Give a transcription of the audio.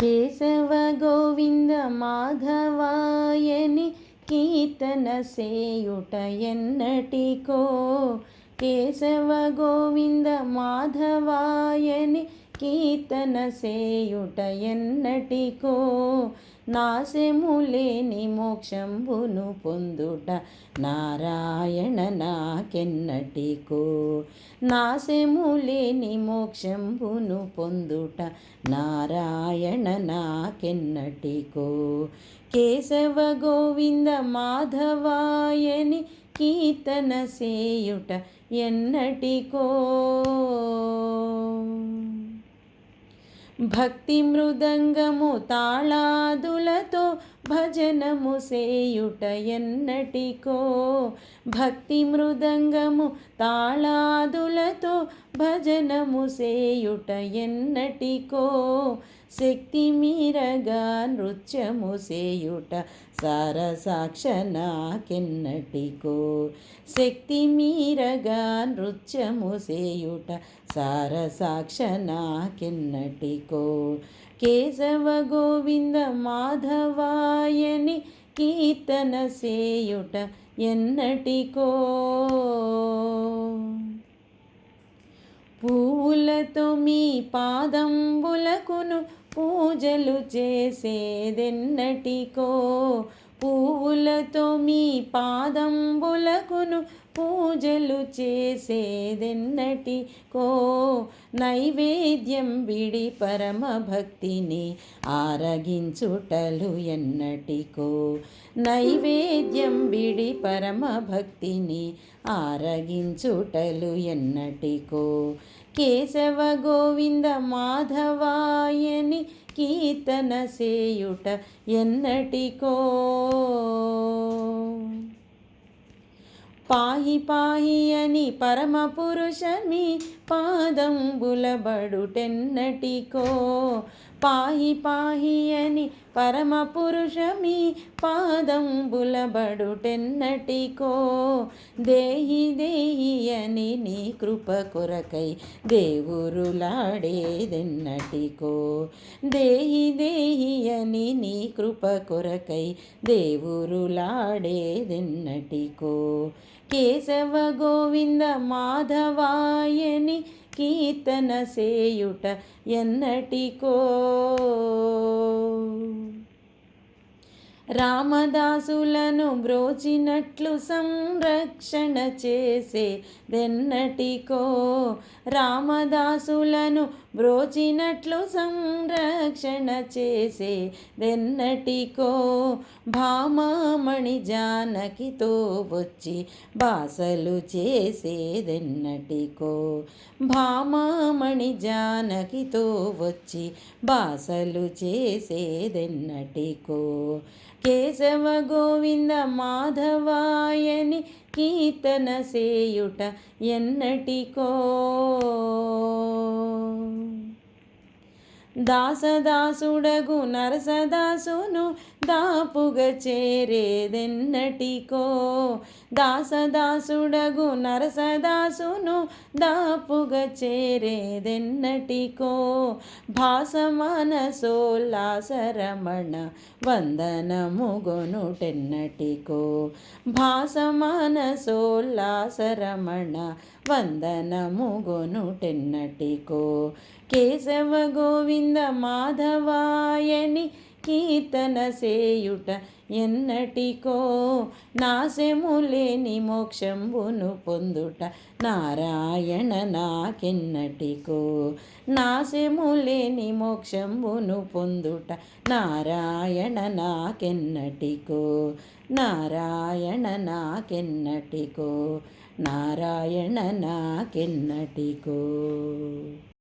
కేశవ గోవింద మాధవాయని కీర్తన సేయుట ఎన్నటికో. కేశవ గోవింద మాధవాయని కీర్తన సేయుట ఎన్నటికో నాశములేని మోక్షంబును పొందుట నారాయణ నాకెన్నటికో. నాశములేని మోక్షంబును పొందుట నారాయణ నాకెన్నటికో. కేశవ గోవింద మాధవాయని కీర్తన సేయుట ఎన్నటికో. భక్తి మృదంగము తాళాదులతో భజనము సేయుట ఎన్నటికో. భక్తి మృదంగము తాళాదులతో భజనము సేయుట ఎన్నటికో. శక్తి మీరగా నృత్యము సేయుట సారసాక్ష నాకెన్నటికో శక్తి మీరగా నృత్యము సేయుట సారసాక్ష నాకెన్నటికో కేశవ గోవింద మాధవాయని కీర్తన సేయుట ఎన్నటికో. పూలతో మీ పాదంబులకును పూజలు చేసేదెన్నటికో. పువ్వులతో మీ పాదంబులకును పూజలు చేసేదెన్నటికో నైవేద్యం విడి పరమ భక్తిని ఆరగించుటలు ఎన్నటికో నైవేద్యం విడి పరమ భక్తిని ఆరగించుటలు ఎన్నటికో కేశవ గోవింద మాధవాయని కీర్తన సేయుట ఎన్నటికో. పాహి పాహి అని పరమ పురుషమి పాదంబులబడుటెన్నటికో పాహి పాహి అని పరమ పురుషమి పాదంబులబడుటెన్నటికో. దేహి దేహి అని నీ కృప కొరకై దేవురులాడేదెన్నటికో. దేహి దేహి అని నీ కృప కొరకై దేవురులాడేదెన్నటికో. కేశవ గోవింద మాధవాయని కీర్తన సేయుట ఎన్నటికో. రామదాసులను బ్రోచినట్లు సంరక్షణ చేసే దెన్నటికో. రామదాసులను బ్రోచినట్లు సంరక్షణ చేసే దెన్నటికో భామామణి జానకితో వచ్చి బాసలు చేసేదెన్నటికో భామామణి జానకితో వచ్చి బాసలు చేసేదెన్నటికో కేశవ గోవింద మాధవాయని కీర్తన సేయుట ఎన్నటికో. దాసదాసుడగు నరసదాసును దాపుగ చేరేదెన్నటికో. దాసదాసుడగు నరసదాసును దాపుగ చేరేదెన్నటికో. భాసమన సోల్లాసరమణ వందనముగొనుటెన్నటికో. భాసమన సోల్లాసరమణ వందనముగొనుటెన్నటికో కేశవ గోవింద మాధవాయని కీర్తన సేయుట ఎన్నటికో నాశములేని మోక్షంబును పొందుట నారాయణ నాకెన్నటికో నాశములేని మోక్షంబును పొందుట నారాయణ నాకెన్నటికో నారాయణ నాకెన్నటికో నారాయణ నాకెన్నటికో